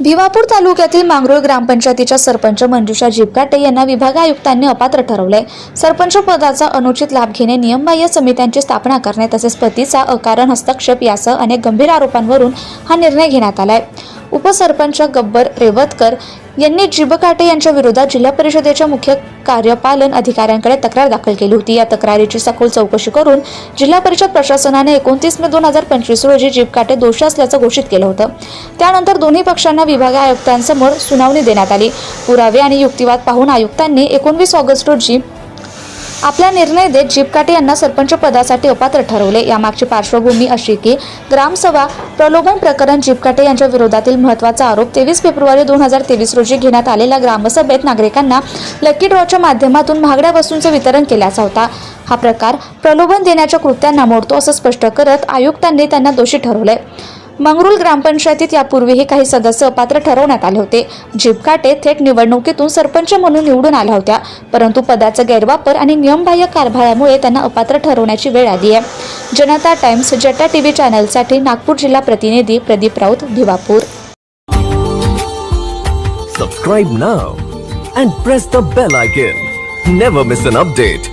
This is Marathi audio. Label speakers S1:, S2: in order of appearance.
S1: भिवापूर तालुक्यातील मांगरुळ ग्रामपंचायतीच्या सरपंच मंजुषा जिबकाटे यांना विभाग आयुक्तांनी अपात्र ठरवले सरपंच पदाचा अनुचित लाभ घेणे नियमबाह्य समित्यांची स्थापना करणे तसेच पतीचा अकारण हस्तक्षेप यासह अनेक गंभीर आरोपांवरून हा निर्णय घेण्यात आलाय. उपसरपंच गब्बर रेवतकर यांनी जिबकाटे यांच्या विरोधात जिल्हा परिषदेच्या मुख्य कार्यपालन अधिकाऱ्यांकडे तक्रार दाखल केली होती. या तक्रारीची सखोल चौकशी करून जिल्हा परिषद प्रशासनाने एकोणतीस मे दोन हजार पंचवीस रोजी जिबकाटे दोषी असल्याचं घोषित केलं होतं. त्यानंतर दोन्ही पक्षांना विभागीय आयुक्तांसमोर सुनावणी देण्यात आली. पुरावे आणि युक्तिवाद पाहून आयुक्तांनी एकोणवीस ऑगस्ट रोजी आपला निर्णय देत जिपकाटे यांना सरपंच पदासाठी अपात्र ठरवले. यामागची पार्श्वभूमी अशी की ग्रामसभा प्रलोभन प्रकरण जिपकाटे यांच्या विरोधातील महत्त्वाचा आरोप तेवीस फेब्रुवारी दोन हजार तेवीस रोजी घेण्यात आलेल्या ग्रामसभेत नागरिकांना लकी ड्रॉच्या माध्यमातून महागड्या वस्तूंचं वितरण केल्याचा होता. हा प्रकार प्रलोभन देण्याच्या कृत्यांना मोडतो असं स्पष्ट करत आयुक्तांनी त्यांना दोषी ठरवले. मंगरुल ग्रामपंचायतीत यापूर्वीही काही सदस्य अपात्र ठरवण्यात आले होते. जिबकाटे थेट निवडणुकीतून सरपंच म्हणून निवडून आल्या होत्या. परंतु पदाचा गैरवापर आणि नियमबाह्य कारभारामुळे त्यांना अपात्र ठरवण्याची वेळ आली आहे. जनता टाइम्स जटा टीव्ही चॅनलसाठी नागपूर जिल्हा प्रतिनिधी Pradeep Raut Bhiwapur.
S2: Subscribe now and press the bell icon never miss an update